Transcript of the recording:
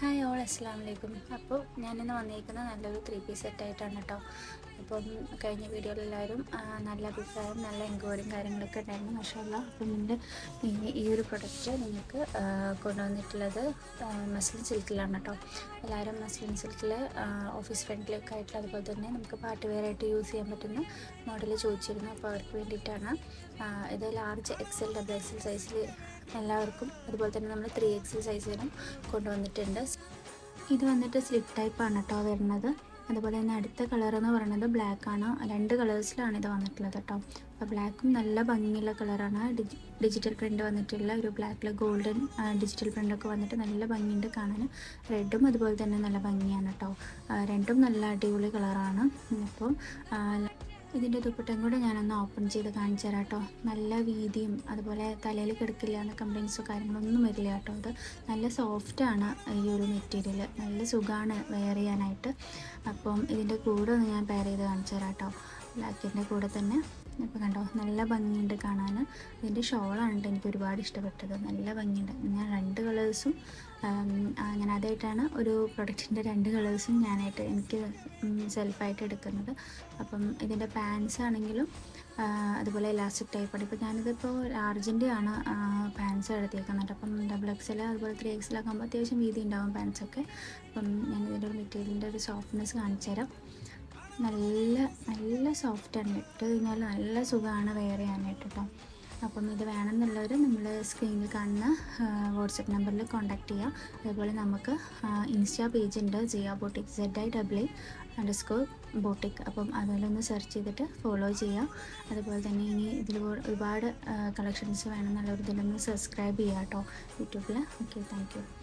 Hi all അസ്സാം വലൈക്കും അപ്പോൾ ഞാനിന്ന് വന്നിരിക്കുന്നത് നല്ലൊരു ത്രീ പീസ് സെറ്റായിട്ടാണ് കേട്ടോ അപ്പം കഴിഞ്ഞ വീഡിയോയിൽ എല്ലാവരും നല്ല അഭിപ്രായം നല്ല എൻക്വയറിയും കാര്യങ്ങളൊക്കെ ഉണ്ടായിരുന്നു മഷാല്ല അപ്പം എന്റെ ഈ- ഒരു പ്രൊഡക്റ്റ് നിങ്ങൾക്ക് കൊണ്ടുവന്നിട്ടുള്ളത് മസ്ലിൻ സിൽക്കിലാണ് കേട്ടോ എല്ലാവരും മസ്ലിൻ സിൽക്കിൽ ഓഫീസ് ഫ്രണ്ടിലൊക്കെ ആയിട്ടുള്ള അതുപോലെ തന്നെ നമുക്ക് പാർട്ടി വെയർ ആയിട്ട് യൂസ് ചെയ്യാൻ പറ്റുന്ന മോഡൽ ചോദിച്ചിരുന്നു. അപ്പോൾ അവർക്ക് വേണ്ടിയിട്ടാണ് ഇത് ലാർജ് എക്സൽ ഡബിൾ എക്സൽ സൈസിൽ എല്ലാവർക്കും അതുപോലെ തന്നെ നമ്മൾ ത്രീ എക്സൽ സൈസിലും കൊണ്ടുവന്നിട്ടുണ്ട്. ഇത് വന്നിട്ട് സ്ലിപ്പ് ടൈപ്പാണ് കേട്ടോ വരുന്നത്. അതുപോലെ തന്നെ അടുത്ത കളർ എന്ന് പറയുന്നത് ബ്ലാക്ക് ആണ്. രണ്ട് കളേഴ്സിലാണ് ഇത് വന്നിട്ടുള്ളത് കേട്ടോ അപ്പോൾ ബ്ലാക്കും നല്ല ഭംഗിയുള്ള കളറാണ് ഡിജിറ്റൽ പ്രിന്റ് വന്നിട്ടുള്ള ഒരു ബ്ലാക്കിൽ ഗോൾഡൻ ഡിജിറ്റൽ പ്രിന്റൊക്കെ വന്നിട്ട് നല്ല ഭംഗിയുണ്ട് കാണാൻ. റെഡും അതുപോലെ തന്നെ നല്ല ഭംഗിയാണ് കേട്ടോ രണ്ടും നല്ല അടിപൊളി കളറാണ് അപ്പം ആ, ഇതിന്റെ ദുപ്പട്ടയും കൂടെ ഞാനൊന്ന് ഓപ്പൺ ചെയ്ത് കാണിച്ചു തരാം കേട്ടോ നല്ല വീതിയും അതുപോലെ തലയിൽ കിടക്കില്ല എന്ന കംപ്ലയിൻസോ കാര്യങ്ങളൊന്നും വരില്ല കേട്ടോ അത് നല്ല സോഫ്റ്റാണ് ഈ ഒരു മെറ്റീരിയൽ നല്ല സുഖമാണ് വെയർ ചെയ്യാനായിട്ട്. അപ്പം ഇതിന്റെ കൂടെ ഒന്ന് ഞാൻ പെയർ ചെയ്ത് കാണിച്ചു തരാം കേട്ടോ ബ്ലാക്കിന്റെ കൂടെ തന്നെ. ഇപ്പോൾ കണ്ടോ? നല്ല ഭംഗിയുണ്ട് കാണാൻ ഇതിന്റെ ഷോളാണ് കേട്ടോ എനിക്ക് ഒരുപാട് ഇഷ്ടപ്പെട്ടത്. നല്ല ഭംഗിയുണ്ട്. ഞാൻ രണ്ട് കളേഴ്സും അങ്ങനെ അതായിട്ടാണ് ഒരു പ്രൊഡക്റ്റിന്റെ രണ്ട് കളേഴ്സും ഞാനായിട്ട് എനിക്ക് സെൽഫായിട്ട് എടുക്കുന്നത്. അപ്പം ഇതിന്റെ പാൻസ് ആണെങ്കിലും അതുപോലെ ഇലാസ്റ്റിക് ടൈപ്പാണ് ഇപ്പോൾ ഞാനിതിപ്പോൾ ലാർജിന്റെ ആണ് പാൻസ് എടുത്തേക്കുന്നത് അപ്പം ഡബിൾ എക്സൽ അതുപോലെ ത്രീ എക്സലൊക്കെ ആകുമ്പോൾ അത്യാവശ്യം വീതി ഉണ്ടാവും പാൻസൊക്കെ. അപ്പം ഒരു മെറ്റീരിയലിന്റെ ഒരു സോഫ്റ്റ്നെസ് കാണിച്ചു തരാം നല്ല നല്ല സോഫ്റ്റാണ് ഇട്ട് കഴിഞ്ഞാൽ നല്ല സുഖമാണ് വെയർ ചെയ്യാനായിട്ട് കേട്ടോ അപ്പം ഇത് വേണമെന്നുള്ളവർ നമ്മൾ സ്ക്രീനിൽ കാണുന്ന വാട്സപ്പ് നമ്പറിൽ കോൺടാക്റ്റ് ചെയ്യുക അതുപോലെ നമുക്ക് ഇൻസ്റ്റാ പേജ് ഉണ്ട് Jiya boutique Z I W underscore boutique അപ്പം അതിലൊന്ന് സെർച്ച് ചെയ്തിട്ട് ഫോളോ ചെയ്യുക അതുപോലെ തന്നെ ഇനി ഇതിൽ ഒരുപാട് കളക്ഷൻസ് വേണമെന്നുള്ളവർ ഇതിലൊന്ന് സബ്സ്ക്രൈബ് ചെയ്യാം കേട്ടോ യൂട്യൂബിൽ ഓക്കെ താങ്ക്